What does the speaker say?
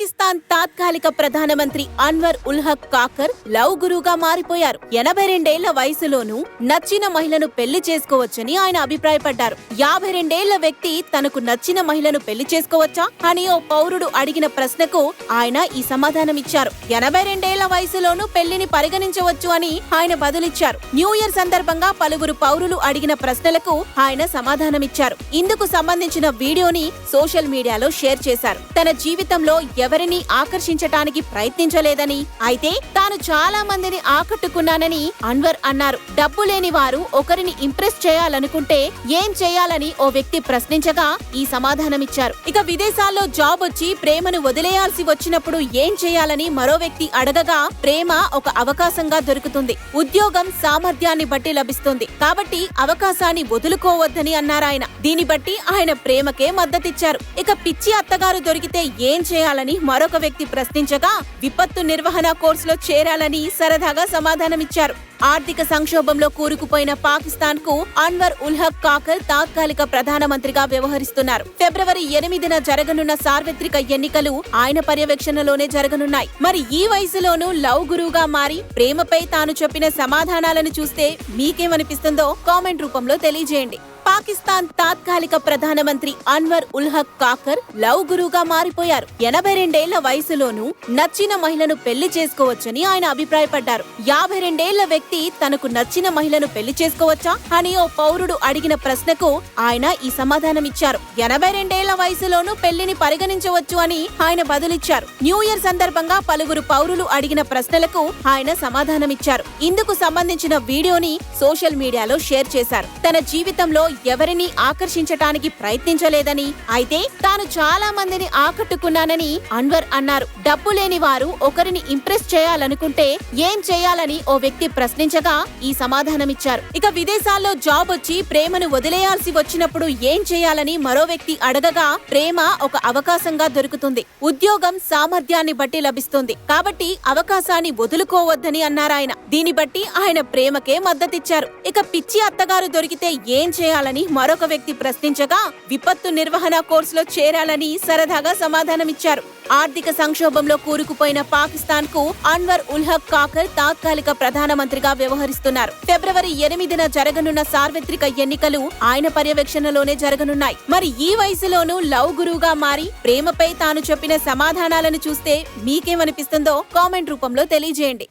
పాకిస్తాన్ తాత్కాలిక ప్రధానమంత్రి అన్వర్ ఉల్హక్ కాకర్ లవ్ గురుగా మారిపోయారు. ఎనభై రెండేళ్ళ వయసులోనూ నచ్చిన మహిళను పెళ్ళి చేసుకోవచ్చని ఆయన అభిప్రాయపడ్డారు. యాభై రెండేళ్ళ వ్యక్తి తనకు నచ్చిన మహిళను పెళ్ళి చేసుకోవచ్చా? అని ఓ పౌరుడు అడిగిన ప్రశ్నకు ఆయన ఈ సమాధానం ఇచ్చారు ఎనభై రెండేళ్ళ వయసులోనూ పెళ్ళిని పరిగణించవచ్చు అని ఆయన బదులిచ్చారు. న్యూ ఇయర్ సందర్భంగా పలువురు పౌరులు అడిగిన ప్రశ్నలకు ఆయన సమాధానమిచ్చారు. ఇందుకు సంబంధించిన వీడియోని సోషల్ మీడియాలో షేర్ చేశారు. తన జీవితంలో ఎవరిని ఆకర్షించటానికి ప్రయత్నించలేదని. అయితే తాను చాలా మందిని ఆకట్టుకున్నానని అన్వర్ అన్నారు. డబ్బు లేని వారు ఒకరిని ఇంప్రెస్ చేయాలనుకుంటే ఏం చేయాలని ఓ వ్యక్తి ప్రశ్నించగా ఈ సమాధానమిచ్చారు ఇక విదేశాల్లో జాబ్ వచ్చి ప్రేమను వదిలేయాల్సి వచ్చినప్పుడు ఏం చేయాలని మరో వ్యక్తి అడగగా ప్రేమ ఒక అవకాశంగా దొరుకుతుంది. ఉద్యోగం సామర్థ్యాన్ని బట్టి లభిస్తుంది. కాబట్టి అవకాశాన్ని వదులుకోవద్దని అన్నారాయన. దీని బట్టి ఆయన ప్రేమకే మద్దతిచ్చారు. ఇక పిచ్చి అత్తగారు దొరికితే ఏం చేయాలని మరొక వ్యక్తి ప్రశ్నించగా విపత్తు నిర్వహణ కోర్సులో చేరాలని సరదాగా సమాధానమిచ్చారు. ఆర్థిక సంక్షోభంలో కూరుకుపోయిన పాకిస్తాన్కు అన్వర్ ఉల్ హక్ కాకర్ తాత్కాలిక ప్రధానమంత్రిగా వ్యవహరిస్తున్నారు. ఫిబ్రవరి ఎనిమిదిన జరగనున్న సార్వత్రిక ఎన్నికలు ఆయన పర్యవేక్షణలోనే జరగనున్నాయి. మరి ఈ వయసులోనూ లవ్ గురువుగా మారి ప్రేమపై తాను చెప్పిన సమాధానాలను చూస్తే మీకేమనిపిస్తుందో కామెంట్ రూపంలో తెలియజేయండి. పాకిస్తాన్ తాత్కాలిక ప్రధానమంత్రి అన్వర్ ఉల్ హక్ కాకర్ లవ్ గురుగా మారిపోయారు. ఎనభై రెండేళ్ళ వయసులోనూ నచ్చిన మహిళను పెళ్ళి చేసుకోవచ్చని ఆయన అభిప్రాయపడ్డారు. యాభై రెండేళ్ళ వ్యక్తి తనకు నచ్చిన మహిళను పెళ్ళి చేసుకోవచ్చా? అని ఓ పౌరుడు అడిగిన ప్రశ్నకు ఆయన ఈ సమాధానం ఇచ్చారు ఎనభై రెండేళ్ళ వయసులోనూ పెళ్ళిని పరిగణించవచ్చు అని ఆయన బదులిచ్చారు. న్యూ ఇయర్ సందర్భంగా పలువురు పౌరులు అడిగిన ప్రశ్నలకు ఆయన సమాధానమిచ్చారు. ఇందుకు సంబంధించిన వీడియోని సోషల్ మీడియాలో షేర్ చేశారు. తన జీవితంలో ఎవరిని ఆకర్షించటానికి ప్రయత్నించలేదని అయితే తాను చాలా మందిని ఆకట్టుకున్నానని అన్వర్ అన్నారు. డబ్బు లేని వారు ఒకరిని ఇంప్రెస్ చేయాలనుకుంటే ఏం చేయాలని ఓ వ్యక్తి ప్రశ్నించగా ఈ సమాధానమిచ్చారు. ఇక విదేశాల్లో జాబ్ వచ్చి ప్రేమను వదిలేయాల్సి వచ్చినప్పుడు ఏం చేయాలని మరో వ్యక్తి అడగగా ప్రేమ ఒక అవకాశంగా దొరుకుతుంది. ఉద్యోగం సామర్థ్యాన్ని బట్టి లభిస్తుంది. కాబట్టి అవకాశాన్ని వదులుకోవద్దని అన్నారాయన. దీని బట్టి ఆయన ప్రేమకే మద్దతిచ్చారు. ఇక పిచ్చి అత్తగారు దొరికితే ఏం చేయాలని మరొక వ్యక్తి ప్రశ్నించగా విపత్తు నిర్వహణ కోర్సులో చేరాలని సరదాగా సమాధానమిచ్చారు. ఆర్థిక సంక్షోభంలో కూరుకుపోయిన పాకిస్తాన్కు అన్వర్ ఉల్ హక్ కాకర్ తాత్కాలిక ప్రధానమంత్రిగా వ్యవహరిస్తున్నారు. ఫిబ్రవరి ఎనిమిదిన జరగనున్న సార్వత్రిక ఎన్నికలు ఆయన పర్యవేక్షణలోనే జరగనున్నాయి. మరి ఈ వయసులోనూ లవ్ గురువుగా మారి ప్రేమపై తాను చెప్పిన సమాధానాలను చూస్తే మీకేమనిపిస్తుందో కామెంట్ రూపంలో తెలియజేయండి.